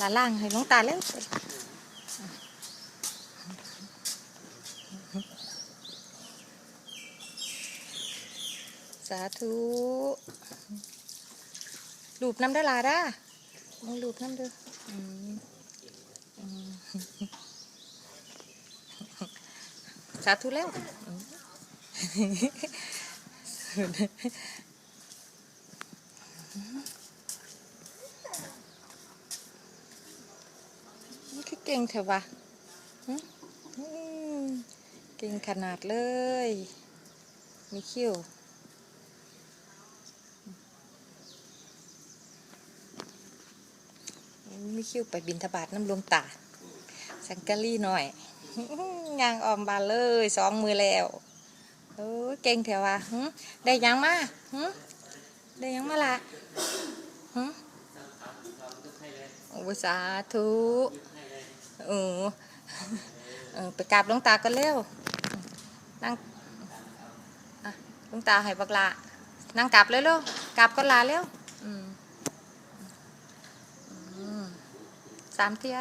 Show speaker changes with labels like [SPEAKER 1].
[SPEAKER 1] ลาล่างให้หลวงตาแล้วสาธุรูปน้ำได้ลาด้ามึงรูปน้ำเด้ออืมอืมสาธุแล้วอืม คือเก่งเถอะวะเก่งขนาดเลย มีคิ้วมีคิวไปบินทบาทน้ำลวงตา สังกะลี่หน่อยยางออมบานเลยสองมือแล้วโอ้เก่งเถอะวะได้ยังมาได้ยังมาละโอ้ยสาธุ เออเออไปกราบหลวงตาก็เร็วนั่งอะหลวงตาให้บักละนั่งกราบเร็วเร็วกราบก็ลาเร็วอืมสามเทีย